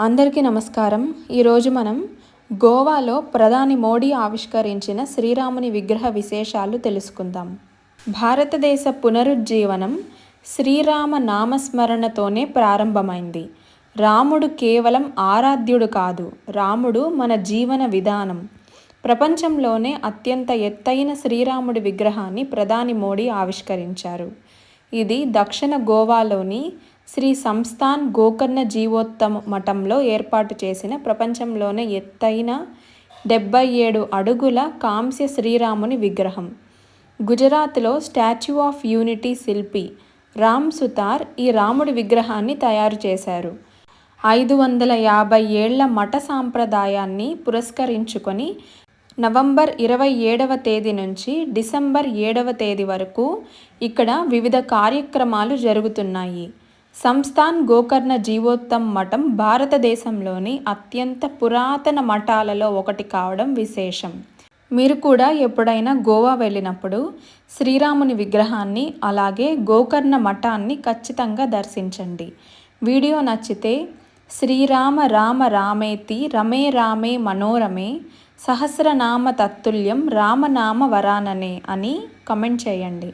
అందరికీ నమస్కారం. ఈరోజు మనం గోవాలో ప్రధాని మోడీ ఆవిష్కరించిన శ్రీరాముని విగ్రహ విశేషాలు తెలుసుకుందాం. భారతదేశ పునరుజ్జీవనం శ్రీరామ నామస్మరణతోనే ప్రారంభమైంది. రాముడు కేవలం ఆరాధ్యుడు కాదు రాముడు మన జీవన విధానం. ప్రపంచంలోనే అత్యంత ఎత్తైన శ్రీరాముడి విగ్రహాన్ని ప్రధాని మోడీ ఆవిష్కరించారు. ఇది దక్షిణ గోవాలోని శ్రీ సంస్థాన్ గోకర్ణ జీవోత్తమ మఠంలో ఏర్పాటు చేసిన ప్రపంచంలోనే ఎత్తైన డెబ్బై ఏడు అడుగుల కాంస్య శ్రీరాముని విగ్రహం. గుజరాత్లో స్టాచ్యూ ఆఫ్ యూనిటీ శిల్పి రామ్ సుతార్ ఈ రాముడి విగ్రహాన్ని తయారు చేశారు. ఐదు వందల యాభై ఏళ్ళ మఠ సాంప్రదాయాన్ని పురస్కరించుకొని నవంబర్ ఇరవై ఏడవ తేదీ నుంచి డిసెంబర్ ఏడవ తేదీ వరకు ఇక్కడ వివిధ కార్యక్రమాలు జరుగుతున్నాయి. సంస్థాన్ గోకర్ణ జీవోత్తం మఠం భారతదేశంలోని అత్యంత పురాతన మఠాలలో ఒకటి కావడం విశేషం. మీరు కూడా ఎప్పుడైనా గోవా వెళ్ళినప్పుడు శ్రీరాముని విగ్రహాన్ని అలాగే గోకర్ణ మఠాన్ని ఖచ్చితంగా దర్శించండి. వీడియో నచ్చితే శ్రీరామ రామ రామేతి రమే రామే మనోరమే సహస్రనామ తత్తుల్యం రామనామ వరాననే అని కమెంట్ చేయండి.